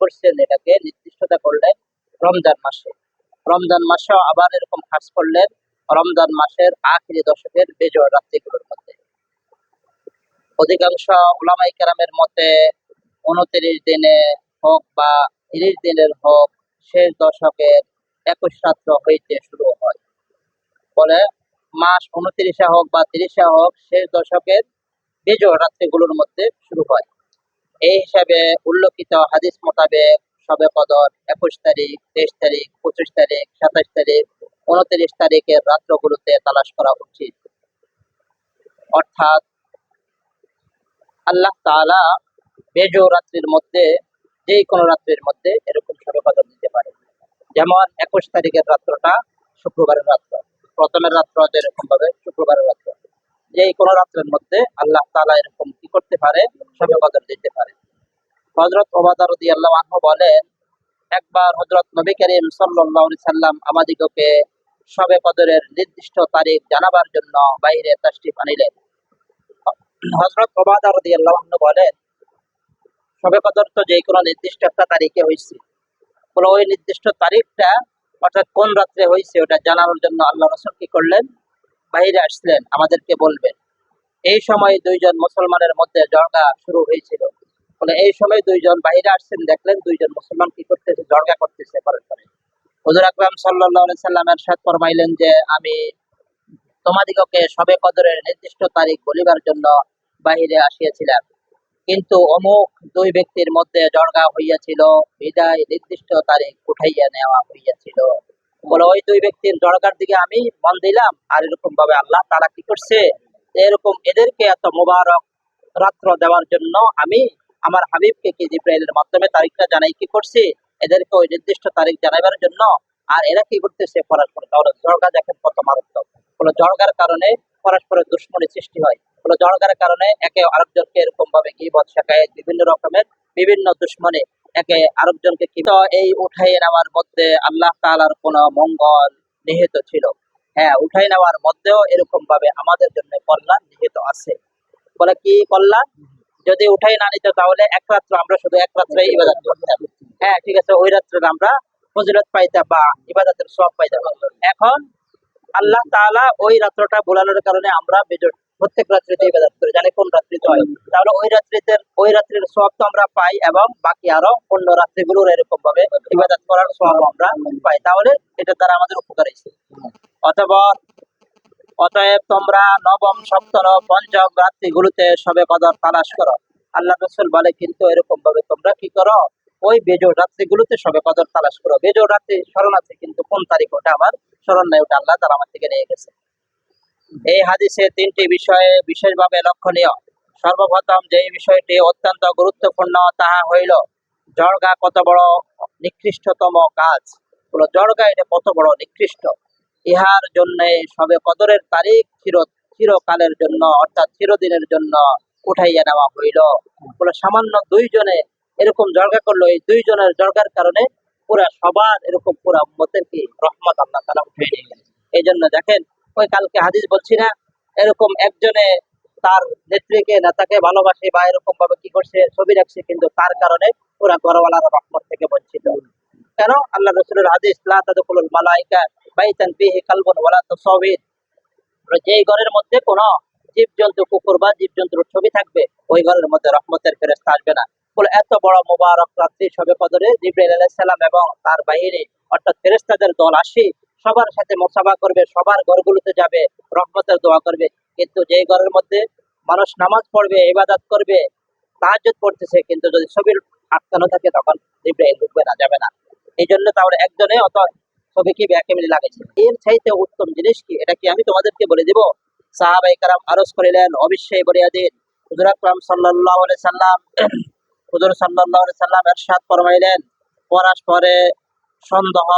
করছেন এটাকে নির্দিষ্টতা করলেন রমজান মাসে। রমজান মাসেও আবার এরকম খাস করলেন রমজান মাসের আখিরি দশকের বেজোড় রাত্রিগুলোর মধ্যে। অধিকাংশ ওলামাই কেরামের মতে উনত্রিশ দিনে হোক বা তিরিশ দিনের হোক শেষ দশকের একুশ রাত্র হইতে শুরু হয়। ফলে মাস উনত্রিশে হোক বা তিরিশে হোক শেষ দশকের বেজোড় রাত্রিগুলোর মধ্যে শুরু হয়। এই হিসাবে উল্লেখিত হাদিস মোতাবেক সবে কদর একুশ তারিখ, তেইশ তারিখ, পঁচিশ তারিখ, সাতাশ তারিখ, উনত্রিশ তারিখের রাত্রগুলোতে তালাশ করা উচিত। অর্থাৎ আল্লাহ তাআলা বেজো রাত্রির মধ্যে যে কোনো রাত্রির মধ্যে এরকম সবে কদর দিতে পারে যেমন একুশ তারিখের রাত্রটা শুক্রবারের রাত্র। প্রথমের রাত্র যেরকম ভাবে শুক্রবারের রাত্র। যে কোনো রাত্রের মধ্যে আল্লাহ তাআলা এরকম কি করতে পারে? সবে কদর হজরত ওবাদার আল্লাহ আনহু বলেন, একবার হজরত নবী করিম আলাইহি সাল্লাম আমাদিগকে সবে কদরের নির্দিষ্ট তারিখ জানাবার জন্য বাইরে তাশরিফ আনিলেন। হজরত ওবাদা রাদিয়াল্লাহু আনহু বলেন, সবে কদর তো যে কোনো নির্দিষ্ট একটা তারিখে হয়েছে বলে ওই নির্দিষ্ট তারিখটা অর্থাৎ কোন রাত্রে হয়েছে ওটা জানানোর জন্য আল্লাহ রসুল কি করলেন? বাইরে আসলেন, আমাদেরকে বলবেন। এই সময় দুইজন মুসলমানের মধ্যে জর্গা শুরু হয়েছিল। বলে এই সময় দুইজন বাইরে আসছেন, দেখলেন দুইজন মুসলমান কি করতেছে, জর্গা করতেছে পরস্পরে হুজুর আকরাম আলাইহি সাল্লামের সাথ ফরমাইলেন যে, আমি তোমাদিগকে সবে কদরের নির্দিষ্ট তারিখ বলিবার জন্য বাহিরে আসিয়াছিলাম। কিন্তু অমুক দুই ব্যক্তির মধ্যে জর্গা হইয়াছিল, বিদায় নির্দিষ্ট তারিখ উঠাইয়া নেওয়া হইয়াছিল। বলে, ওই দুই ব্যক্তির জড়গার দিকে আমি মন দিলাম, আর এরকম ভাবে আল্লাহ তারা কি করছে? এরকম এদেরকে এত মোবারক রাত্র দেওয়ার জন্য আমি আমার হাবিবকে কি জিব্রাইলের মাধ্যমে তারিখটা জানাই কি করছি? এদেরকে ওই নির্দিষ্ট তারিখ জানাইবার জন্য আর এরা কি করতেছে? পরস্পর তাহলে জর্গা দেখেন কত মারাত্মক। বলে জর্গার কারণে পরস্পরের দুশ্মনী সৃষ্টি হয়। বলে জর্গার কারণে একে আরেকজনকে এরকম ভাবে গিবত শেখায়। বিভিন্ন রকমের বিভিন্ন দুশ্মনী একে আরেকজনকে কি এই উঠাই নেওয়ার মধ্যে আল্লাহ তাআলার কোন মঙ্গল নিহিত ছিল। হ্যাঁ উঠাই নেওয়ার মধ্যেও এরকম ভাবে আমাদের জন্য কল্যাণ নিহিত আছে। বলে কি কল্যাণ? যদি উঠাই না নিত তাহলে এক রাত্র আমরা শুধু এক রাত্রে ইবাদত করতাম। হ্যাঁ ঠিক আছে, ওই রাত্রে আমরা ফজিলত পাইতাম বা ইবাদতের সব পাইতাম। এখন আল্লাহ তাআলা ওই রাত্রটা বোলানোর কারণে আমরা বেজর প্রত্যেক রাত্রিতে ইবাদত করি, জানি কোন রাত্রিতে হয়? তাহলে ওই রাত্রিতে ওই রাত্রির সব তো আমরা পাই এবং বাকি আরও অন্য রাত্রিগুলোর এরকম ভাবে ইবাদত করার সব আমরা পাই। তাহলে এটা দ্বারা আমাদের উপকার হয়েছে অথবা অতএব তোমরা নবম, সপ্তম, পঞ্চম রাত্রিগুলোতে সবে কদর তালাশ করো। আল্লাহ রসুল বলে, কিন্তু এরকম ভাবে তোমরা কি করো? ওই বেজোর রাত্রিগুলোতে সবে কদর তালাশ করো। বেজোর রাত্রি স্মরণ আছে, কিন্তু কোন তারিখ ওটা আমার স্মরণ নাই, ওটা আল্লাহ তারা আমার থেকে নিয়ে গেছে। এই হাদিসে তিনটি বিষয়ে বিশেষভাবে লক্ষণীয়। সর্বপ্রথম যে বিষয়টি অত্যন্ত গুরুত্বপূর্ণ, তাহা হইল, জর্গা কত বড় নিকৃষ্টতম কাজ। জর্গা এটা কত বড় নিকৃষ্ট? ইহার জন্য সবে কদরের তারিখ চির চিরকালের জন্য, অর্থাৎ চিরদিনের জন্য উঠাইয়া নেওয়া হইল। বলে সামান্য দুইজনে এরকম জর্গা করল। এই দুইজনের জর্গার কারণে পুরা সবার এরকম পুরা উম্মতের কি রহমত আল্লাহ তারা উঠিয়ে নিলেন এই জন্য দেখেন, ওই কালকে হাদিস বলছি না, এরকম একজনে তার নেত্রীকে, নেতাকে ভালোবাসে বা এরকম ভাবে কি করছে, ছবি রাখছে, কিন্তু তার কারণে পুরা ঘরওয়ালার রহমত থেকে বঞ্চিত। কেন? আল্লাহ রসুলের হাদিস, লা তাদখুলুল মালাইকা সবার সাথে করবে ঘরগুলোতে যাবে, রহমতের দোয়া করবে। কিন্তু যেই ঘরের মধ্যে মানুষ নামাজ পড়বে, ইবাদত করবে, তাহাজ্জুদ পড়তেছে, কিন্তু যদি ছবির আটকানো থাকে, তখন জিব্রাইল ঢুকবে না, যাবে না। এই জন্য তাহলে একজনে অত ছবি কি ব্যাকে মিলে লাগাইছে এর চাইতে উত্তম জিনিস কি? এটা কি আমি তোমাদেরকে বলে দেব? সাহাবাই কারাম আরজ করিলেন অবশ্যই বলিয়া দিন হুজুর আকরাম আলাইহি সাল্লাম, হুজুর আলাইহি সাল্লাম এরশাদ ফরমাইলেন। পরস্পরে সন্দেহ